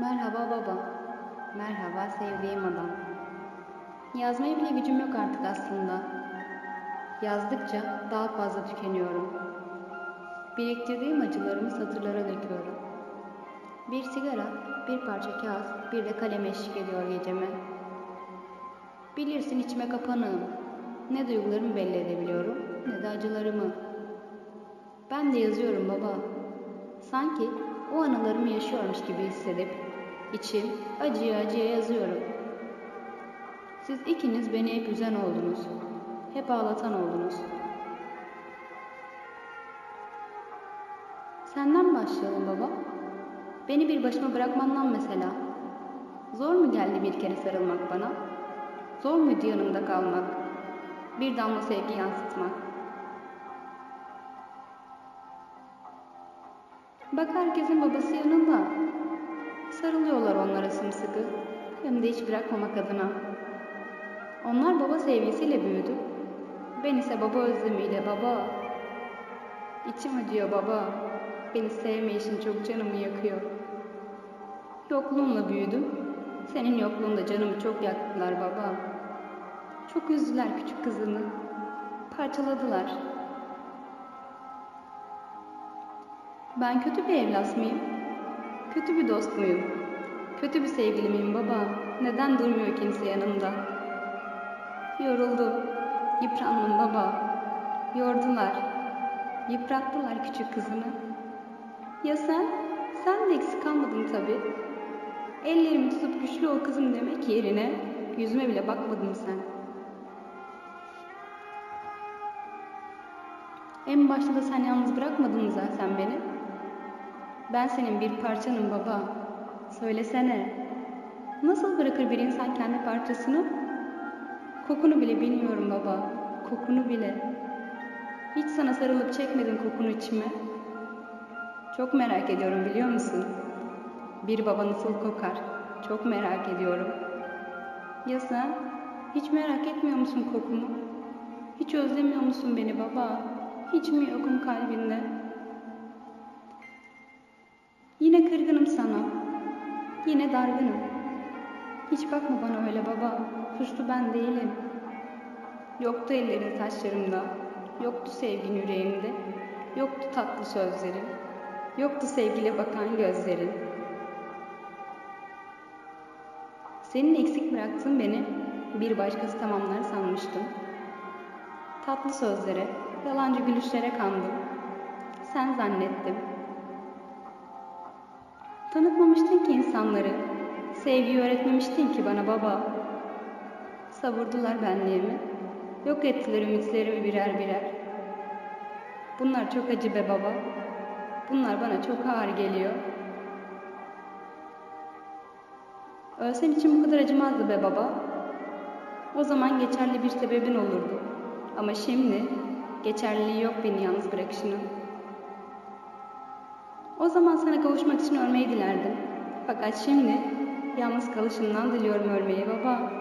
Merhaba baba. Merhaba sevdiğim adam. Yazmaya bile gücüm yok artık aslında. Yazdıkça daha fazla tükeniyorum. Biriktirdiğim acılarımı satırlara döküyorum. Bir sigara, bir parça kağıt, bir de kalem eşlik ediyor geceme. Bilirsin içime kapanığım. Ne duygularımı belli edebiliyorum, ne de acılarımı. Ben de yazıyorum baba. Sanki o anılarımı yaşıyormuş gibi hissedip içim acıya acıya yazıyorum. Siz ikiniz beni hep üzen oldunuz. Hep ağlatan oldunuz. Senden başlayalım baba. Beni bir başıma bırakmandan mesela. Zor mu geldi bir kere sarılmak bana? Zor muydu yanımda kalmak? Bir damla sevgi yansıtmak? Bak herkesin babası yanında. Sarılıyorlar onlara sımsıkı. Hem de hiç bırakmamak adına. Onlar baba sevgisiyle büyüdü. Ben ise baba özlemiyle baba. İçim acıyor baba. Beni sevmeyişin çok canımı yakıyor. Yokluğunla büyüdüm. Senin yokluğunda canımı çok yaktılar baba. Çok üzdüler küçük kızını. Parçaladılar. Ben kötü bir evlat mıyım? Kötü bir dost muyum? Kötü bir sevgili miyim baba? Neden durmuyor kimse yanımda? Yoruldum. Yıprandım baba. Yordular. Yıprattılar küçük kızını. Ya sen? Sen de eksik kalmadın tabii. Ellerimi tutup güçlü ol kızım demek yerine yüzüme bile bakmadın sen. En başta da sen yalnız bırakmadın zaten beni? Ben senin bir parçanım baba. Söylesene. Nasıl bırakır bir insan kendi parçasını? Kokunu bile bilmiyorum baba. Kokunu bile. Hiç sana sarılıp çekmedin kokunu içime. Çok merak ediyorum biliyor musun? Bir baba nasıl kokar? Çok merak ediyorum. Ya sen? Hiç merak etmiyor musun kokumu? Hiç özlemiyor musun beni baba? Hiç mi yokum kalbinde? Yine kırgınım sana. Yine dargınım. Hiç bakma bana öyle baba. Suçlu ben değilim. Yoktu ellerin taşlarımda. Yoktu sevgin yüreğimde. Yoktu tatlı sözlerin. Yoktu sevgile bakan gözlerin. Senin eksik bıraktığın beni bir başkası tamamlar sanmıştım. Tatlı sözlere, yalancı gülüşlere kandım. Sen zannettim. Tanıtmamıştın ki insanları. Sevgiyi öğretmemiştin ki bana baba. Savurdular benliğimi. Yok ettiler ümitlerimi birer birer. Bunlar çok acı be baba. Bunlar bana çok ağır geliyor. Ölsen için bu kadar acımazdı be baba. O zaman geçerli bir sebebin olurdu. Ama şimdi geçerliliği yok beni yalnız bırakışının. O zaman sana kavuşmak için ölmeyi dilerdim. Fakat şimdi yalnız kalışından diliyorum ölmeyi baba.